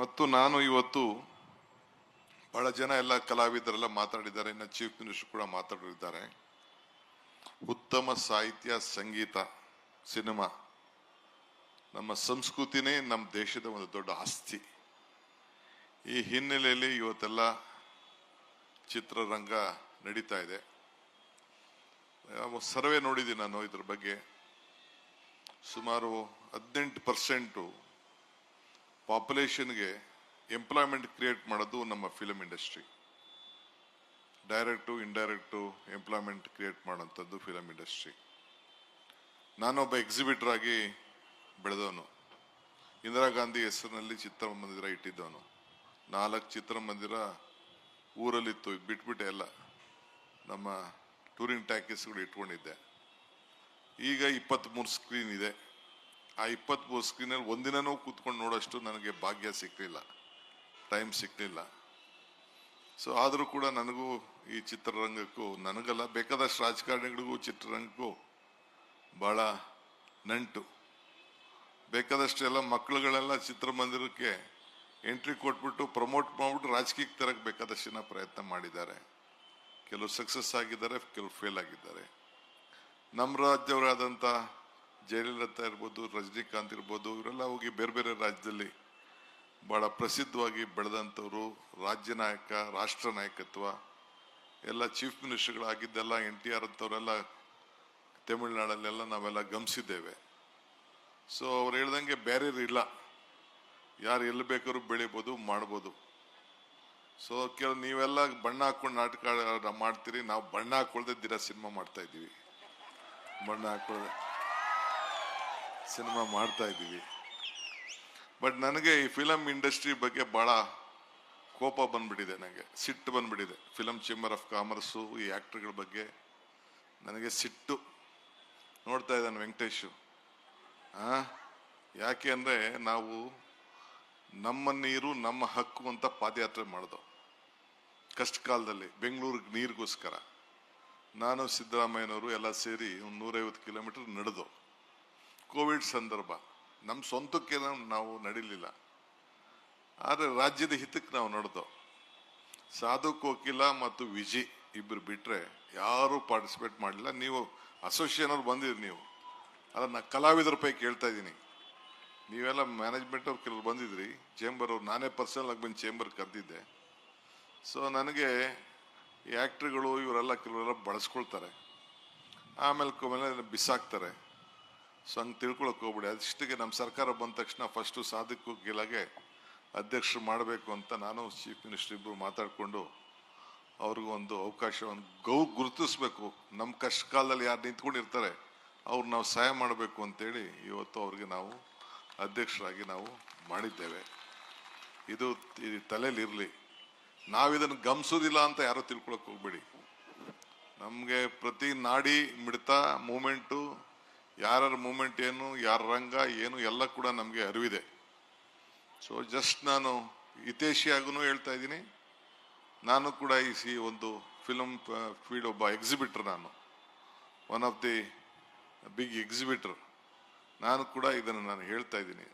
ಮತ್ತು ನಾನು ಇವತ್ತು ಬಹಳ ಜನ ಎಲ್ಲ ಕಲಾವಿದರೆಲ್ಲ ಮಾತಾಡಿದ್ದಾರೆ, ಇನ್ನು ಚೀಫ್ ಮಿನಿಸ್ಟರ್ ಕೂಡ ಮಾತಾಡಿದ್ದಾರೆ ಉತ್ತಮ ಸಾಹಿತ್ಯ, ಸಂಗೀತ, ಸಿನಿಮಾ, ನಮ್ಮ ಸಂಸ್ಕೃತಿನೇ ನಮ್ಮ ದೇಶದ ಒಂದು ದೊಡ್ಡ ಆಸ್ತಿ. ಈ ಹಿನ್ನೆಲೆಯಲ್ಲಿ ಇವತ್ತೆಲ್ಲ ಚಿತ್ರರಂಗ ನಡೀತಾ ಇದೆ. ಸರ್ವೆ ನೋಡಿದ್ದೀನಿ ನಾನು ಇದ್ರ ಬಗ್ಗೆ. ಸುಮಾರು ಹದಿನೆಂಟು ಪರ್ಸೆಂಟು ಪಾಪ್ಯುಲೇಷನ್ಗೆ ಎಂಪ್ಲಾಯ್ಮೆಂಟ್ ಕ್ರಿಯೇಟ್ ಮಾಡೋದು ನಮ್ಮ film industry. Direct, indirect employment create ಮಾಡೋಂಥದ್ದು film industry. ನಾನೊಬ್ಬ ಎಕ್ಸಿಬಿಟರ್ ಆಗಿ ಬೆಳೆದವನು. ಇಂದಿರಾ ಗಾಂಧಿ ಹೆಸರಿನಲ್ಲಿ ಚಿತ್ರಮಂದಿರ ಇಟ್ಟಿದ್ದವನು. ನಾಲ್ಕು ಚಿತ್ರಮಂದಿರ ಊರಲ್ಲಿತ್ತು ಬಿಟ್ಬಿಟ್ಟೆ ಎಲ್ಲ. ನಮ್ಮ ಟೂರಿಂಗ್ ಟ್ಯಾಕೀಸ್ಗಳು ಇಟ್ಕೊಂಡಿದ್ದೆ. ಈಗ ಇಪ್ಪತ್ತ್ಮೂರು ಸ್ಕ್ರೀನ್ ಇದೆ. ಆ ಇಪ್ಪತ್ತ್ಮೂರು ಸ್ಕ್ರೀನಲ್ಲಿ ಒಂದಿನನೂ ಕೂತ್ಕೊಂಡು ನೋಡೋಷ್ಟು ನನಗೆ ಭಾಗ್ಯ ಸಿಕ್ಕಲಿಲ್ಲ ಟೈಮ್ ಸಿಕ್ಕಲಿಲ್ಲ ಸೊ ಆದರೂ ಕೂಡ ನನಗೂ ಈ ಚಿತ್ರರಂಗಕ್ಕೂ, ನನಗಲ್ಲ, ಬೇಕಾದಷ್ಟು ರಾಜಕಾರಣಿಗಳಿಗೂ ಚಿತ್ರರಂಗಕ್ಕೂ ಭಾಳ ನಂಟು. ಬೇಕಾದಷ್ಟು ಎಲ್ಲ ಮಕ್ಕಳುಗಳೆಲ್ಲ ಚಿತ್ರಮಂದಿರಕ್ಕೆ ಎಂಟ್ರಿ ಕೊಟ್ಬಿಟ್ಟು ಪ್ರಮೋಟ್ ಮಾಡಿಬಿಟ್ಟು ರಾಜಕೀಯಕ್ಕೆ ತರಕ್ಕೆ ಬೇಕಾದಷ್ಟು ಪ್ರಯತ್ನ ಮಾಡಿದ್ದಾರೆ. ಕೆಲವು ಸಕ್ಸಸ್ ಆಗಿದ್ದಾರೆ ಕೆಲವು ಫೇಲ್ ಆಗಿದ್ದಾರೆ. ನಮ್ಮ ರಾಜ್ಯವರಾದಂಥ ಜಯಲಲಿತಾ ಇರ್ಬೋದು, ರಜನಿಕಾಂತ್ ಇರ್ಬೋದು, ಇವರೆಲ್ಲ ಹೋಗಿ ಬೇರೆ ಬೇರೆ ರಾಜ್ಯದಲ್ಲಿ ಭಾಳ ಪ್ರಸಿದ್ಧವಾಗಿ ಬೆಳೆದಂಥವ್ರು. ರಾಜ್ಯ ನಾಯಕ, ರಾಷ್ಟ್ರ ನಾಯಕತ್ವ, ಎಲ್ಲ ಚೀಫ್ ಮಿನಿಸ್ಟರ್ಗಳಾಗಿದ್ದೆಲ್ಲ ಎನ್ ಟಿ ಆರ್ ಅಂಥವರೆಲ್ಲ ತಮಿಳ್ನಾಡಲ್ಲೆಲ್ಲ ನಾವೆಲ್ಲ ಗಮನಿಸಿದ್ದೇವೆ. ಸೊ ಅವ್ರು ಹೇಳ್ದಂಗೆ ಬ್ಯಾರಿಯರ್ ಇಲ್ಲ. ಯಾರು ಎಲ್ಲಿ ಬೇಕಾದ್ರೂ ಬೆಳಿಬೋದು, ಮಾಡ್ಬೋದು. ಸೊ ಕೆಲವು ನೀವೆಲ್ಲ ಬಣ್ಣ ಹಾಕೊಂಡು ನಾಟಕ ಮಾಡ್ತೀರಿ, ನಾವು ಬಣ್ಣ ಹಾಕೊಳ್ದೆ ದಿನ ಸಿನಿಮಾ ಮಾಡ್ತಾ ಇದ್ದೀವಿ. ಬಣ್ಣ ಹಾಕೊಳ್ಳದೆ ಸಿನಿಮಾ ಮಾಡ್ತಾ ಇದ್ದೀವಿ. ಬಟ್ ನನಗೆ ಈ ಫಿಲಮ್ ಇಂಡಸ್ಟ್ರಿ ಬಗ್ಗೆ ಭಾಳ ಕೋಪ ಬಂದ್ಬಿಟ್ಟಿದೆ ನನಗೆ ಸಿಟ್ಟು ಬಂದ್ಬಿಟ್ಟಿದೆ. ಫಿಲಮ್ ಚೇಂಬರ್ ಆಫ್ ಕಾಮರ್ಸು ಈ ಆ್ಯಕ್ಟ್ರ್ಗಳ ಬಗ್ಗೆ ನನಗೆ ಸಿಟ್ಟು. ನೋಡ್ತಾ ಇದ್ದಾನೆ ವೆಂಕಟೇಶು. ಹಾಂ ಯಾಕೆ ಅಂದರೆ ನಾವು ನಮ್ಮ ನೀರು, ನಮ್ಮ ಹಕ್ಕು ಅಂತ ಪಾದಯಾತ್ರೆ ಮಾಡ್ದೋ. ಕಷ್ಟ ಕಾಲದಲ್ಲಿ ಬೆಂಗಳೂರಿಗೆ ನೀರಿಗೋಸ್ಕರ. ನಾನು ಸಿದ್ದರಾಮಯ್ಯನವರು ಎಲ್ಲ ಸೇರಿ ಒಂದು ನೂರೈವತ್ತು ಕಿಲೋಮೀಟರ್ ನಡೆದು. ಕೋವಿಡ್ ಸಂದರ್ಭ ನಮ್ಮ ಸ್ವಂತಕ್ಕೆ ನಾವು- ನಡೀಲಿಲ್ಲ. ಆದರೆ ರಾಜ್ಯದ ಹಿತಕ್ಕೆ ನಾವು ನಡೆದು. ಸಾಧು ಕೋಕಿಲ ಮತ್ತು ವಿಜಿ ಇಬ್ಬರು ಬಿಟ್ಟರೆ ಯಾರೂ ಪಾರ್ಟಿಸಿಪೇಟ್ ಮಾಡಲಿಲ್ಲ. ನೀವು ಅಸೋಸಿಯೇಷನ್ ಅವ್ರು ಬಂದಿರಿ ನೀವು. ಅಲ್ಲ ನಾನು ಕಲಾವಿದರ ಪೈ ಕೇಳ್ತಾ ಇದ್ದೀನಿ. ನೀವೆಲ್ಲ ಮ್ಯಾನೇಜ್ಮೆಂಟ್ ಅವ್ರು ಕೆಲವ್ರು ಬಂದಿದ್ರಿ. ಚೇಂಬರ್ ಅವ್ರು, ನಾನೇ ಪರ್ಸನಲ್ ಆಗಿ ಬಂದು ಚೇಂಬರ್ ಕರೆದಿದ್ದೆ. ಸೊ, ನನಗೆ ಈ ಆ್ಯಕ್ಟ್ರಿಗಳು ಇವರೆಲ್ಲ ಕೆಲವರೆಲ್ಲ ಬಳಸ್ಕೊಳ್ತಾರೆ. ಆಮೇಲೆ ಕೊಮೇಲೆ ಬಿಸಾಕ್ತಾರೆ. ಸೊ ಹಂಗೆ ತಿಳ್ಕೊಳಕ್ ಹೋಗ್ಬಿಡಿ. ಅದಿಷ್ಟಿಗೆ ನಮ್ಮ ಸರ್ಕಾರ ಬಂದ ತಕ್ಷಣ ಫಸ್ಟು ಸಾಧಕ್ಕೂ ಗೆಲಗೆ ಅಧ್ಯಕ್ಷರು ಮಾಡಬೇಕು ಅಂತ ನಾನು ಚೀಫ್ ಮಿನಿಸ್ಟರ್ ಇಬ್ಬರು ಮಾತಾಡಿಕೊಂಡು ಅವ್ರಿಗೂ ಒಂದು ಅವಕಾಶವನ್ನು ಗೌ ಗುರುತಿಸ್ಬೇಕು. ನಮ್ಮ ಕಷ್ಟ ಕಾಲದಲ್ಲಿ ಯಾರು ನಿಂತ್ಕೊಂಡಿರ್ತಾರೆ, ಅವ್ರು ನಾವು ಸಹಾಯ ಮಾಡಬೇಕು ಅಂತೇಳಿ ಇವತ್ತು ಅವ್ರಿಗೆ ನಾವು ಅಧ್ಯಕ್ಷರಾಗಿ ನಾವು ಮಾಡಿದ್ದೇವೆ. ಇದು ಈ ತಲೆಯಲ್ಲಿ ಇರಲಿ. ನಾವಿದನ್ನು ಗಮನಿಸೋದಿಲ್ಲ ಅಂತ ಯಾರೂ ತಿಳ್ಕೊಳಕ್ಕೆ ಹೋಗ್ಬೇಡಿ. ನಮಗೆ ಪ್ರತಿ ನಾಡಿ ಮಿಡಿತ ಮೂಮೆಂಟು ಯಾರ್ಯಾರ ಮೂಮೆಂಟ್ ಏನು, ಯಾರ ರಂಗ ಏನು, ಎಲ್ಲ ಕೂಡ ನಮಗೆ ಅರಿವಿದೆ. ಸೊ ಜಸ್ಟ್ ನಾನು ಹಿತೇಶಿಯಾಗೂ ಹೇಳ್ತಾ ಇದ್ದೀನಿ. ನಾನು ಕೂಡ ಈ ಒಂದು ಫಿಲಮ್ ಫೀಲ್ಡ್ ಒಬ್ಬ ಎಕ್ಸಿಬಿಟರ್ ನಾನು. One of the big exhibitor ನಾನು ಕೂಡ ಇದನ್ನು ನಾನು ಹೇಳ್ತಾ ಇದ್ದೀನಿ.